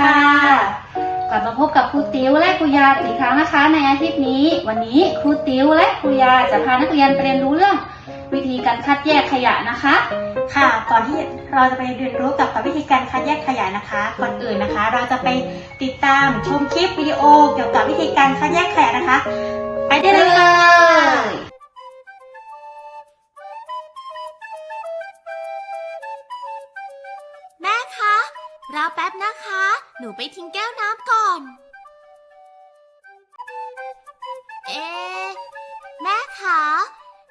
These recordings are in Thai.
ค่ะ กลับมาพบกับครูติ๋วและครูยาอีกครั้งนะคะ ในอาทิตย์นี้ วันนี้ครูติ๋วและครูยาจะพานักเรียนไปเรียนรู้เรื่อง วิธีการคัดแยกขยะนะคะ ค่ะ ก่อนที่เราจะไปเรียนรู้กับวิธีการคัดแยกขยะนะคะ ก่อนอื่นนะคะ เราจะไปติดตามชมคลิปวิดีโอเกี่ยวกับวิธีการคัดแยกขยะนะคะ รอแป๊บนะคะ หนูไปทิ้งแก้วน้ำก่อน เอะแม่คะ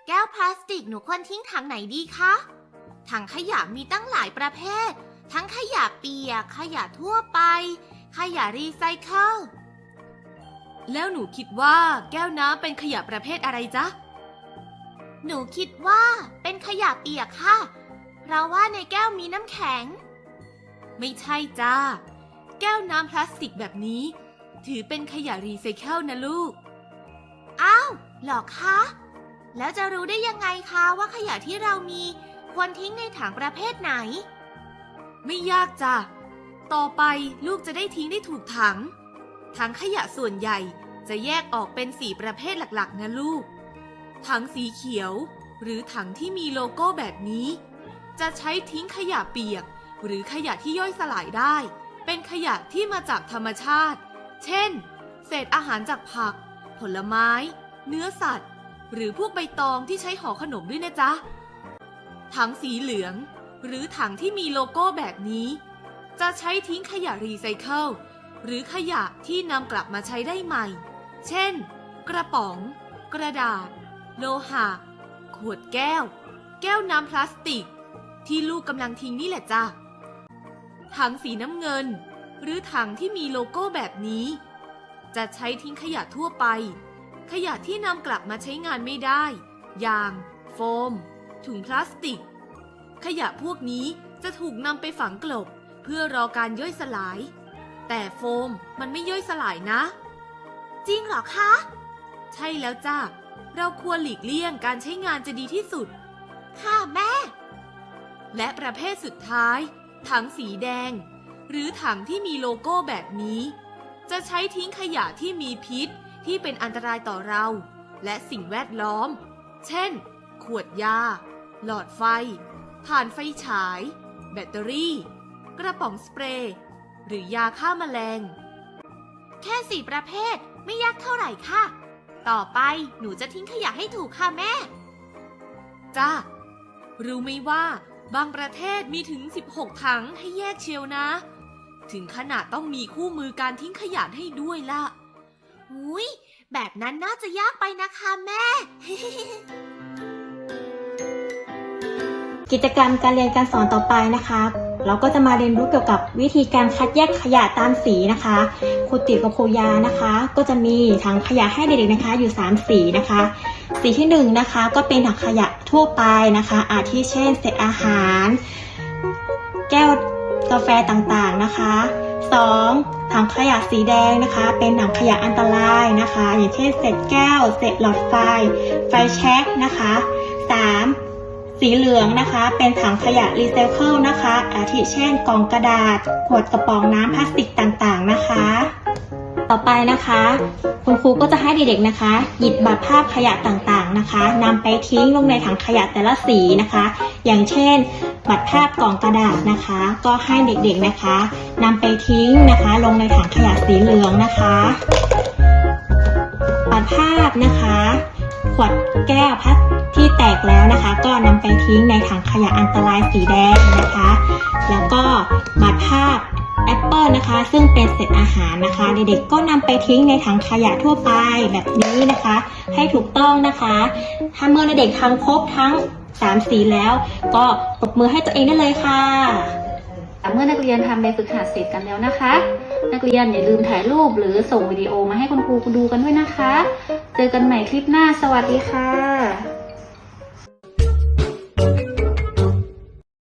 แก้วพลาสติกหนูควรทิ้งถังไหนดีคะ ถังขยะมีตั้งหลายประเภท ทั้งขยะเปียก ขยะทั่วไป ขยะรีไซเคิล แล้วหนูคิดว่าแก้วน้ำเป็นขยะประเภทอะไรจ๊ะ หนูคิดว่าเป็นขยะเปียกค่ะ เพราะว่าในแก้วมีน้ำแข็ง ไม่ใช่จ้า แก้วน้ำพลาสติกแบบนี้ ถือเป็นขยะรีไซเคิลนะลูก อ้าวหรอคะ แล้วจะรู้ได้ยังไงคะว่าขยะที่เรามีควรทิ้งในถังประเภทไหน ไม่ยากจ้ะ ต่อไปลูกจะได้ทิ้งได้ถูกถัง ถังขยะส่วนใหญ่จะแยกออกเป็นสีประเภทหลักๆ นะลูก ถังสีเขียว หรือถังที่มีโลโก้แบบนี้ จะใช้ทิ้งขยะเปียก หรือขยะที่ย่อยสลายได้ เป็นขยะที่มาจากธรรมชาติ เช่น เศษอาหารจากผัก ผลไม้ เนื้อสัตว์ หรือพวกใบตองที่ใช้ห่อขนมด้วยนะจ๊ะ ถังสีเหลือง หรือถังที่มีโลโก้แบบนี้ จะใช้ทิ้งขยะรีไซเคิลหรือขยะที่นำกลับมาใช้ได้ใหม่ เช่น กระป๋อง กระดาษ โลหะ ขวดแก้ว แก้วน้ำพลาสติก ที่ลูกกำลังทิ้งนี่แหละจ้ะ ถังสีน้ำเงิน หรือถังที่มีโลโก้แบบนี้ จะใช้ทิ้งขยะทั่วไป ขยะที่นำกลับมาใช้งานไม่ได้ อย่าง โฟม ถุงพลาสติก ขยะพวกนี้จะถูกนำไปฝังกลบ เพื่อรอการย่อยสลาย แต่โฟมมันไม่ย่อยสลายนะ จริงเหรอคะ ใช่แล้วจ้าเราควรหลีกเลี่ยงการใช้งานจะดีที่สุด ค่ะแม่ และประเภทสุดท้าย ถังสีแดง หรือถังที่มีโลโก้แบบนี้ จะใช้ทิ้งขยะที่มีพิษที่เป็นอันตรายต่อเรา และสิ่งแวดล้อม เช่น ขวดยา หลอดไฟถ่านไฟฉาย แบตเตอรี่ กระป๋องสเปรย์หรือยาฆ่าแมลง แค่สี่ประเภทไม่ยากเท่าไหร่ค่ะ ต่อไปหนูจะทิ้งขยะให้ถูกค่ะแม่ จ้า รู้ไหมว่า บางประเทศมีถึง 16 ถังให้แยกเชียวนะ ถึงขนาดต้องมีคู่มือการทิ้งขยะให้ด้วยล่ะอุ้ยแบบนั้นน่าจะยากไปนะคะแม่ กิจกรรมการเรียนการสอนต่อไปนะคะ เราก็จะมาเรียนรู้เกี่ยวกับวิธีการคัดแยกขยะตามสีนะคะครูติกับครูยานะคะ ก็จะมีถังขยะให้เด็กๆนะคะอยู่ 3 สีนะคะ สีที่1นงนะคะก็เป็นถังขยะทั่วไปนะคะ อาทิเช่นเศษอาหาร แก้วกาแฟต่างๆนะคะ 2. ถังขยะสีแดงนะคะ เป็นถังขยะอันตรายนะคะ อย่างเช่นเศษแก้ว เศษหลอดไฟ ไฟแช็กนะคะ 3. สีเหลืองนะคะ เป็นถังขยะรีไซเคิลนะคะ อาทิเช่นกล่องกระดาษ ขวดกระป๋องน้ำพลาสติกต่างๆนะคะ ต่อไปนะคะ คุณครูก็จะให้เด็กๆนะคะ หยิบบัตรภาพขยะต่างๆนะคะนำไปทิ้งลงในถังขยะแต่ละสีนะคะ อย่างเช่นบัตรภาพกล่องกระดาษนะคะ ก็ให้เด็กๆนะคะนำไปทิ้งนะคะ ลงในถังขยะสีเหลืองนะคะบัตรภาพนะคะ ขวดแก้วพลาส ที่แตกแล้วนะคะ ก็นำไปทิ้งในถังขยะอันตรายสีแดงนะคะ แล้วก็บัตรภาพแอปเปิลนะคะ ซึ่งเป็นเศษอาหารนะคะ เด็กๆก็นำไปทิ้งในถังขยะทั่วไปแบบนี้นะคะ ให้ถูกต้องนะคะถ้าเมื่อเด็กทำครบทั้ง3สีแล้ว ก็ปรบมือให้ตัวเองได้เลยค่ะเมื่อนักเรียนทำแบบฝึกหัดเสร็จกันแล้วนะคะ นักเรียนอย่าลืมถ่ายรูปหรือส่งวิดีโอมาให้คุณครูดูกันด้วยนะคะ เจอกันใหม่คลิปหน้า สวัสดีค่ะ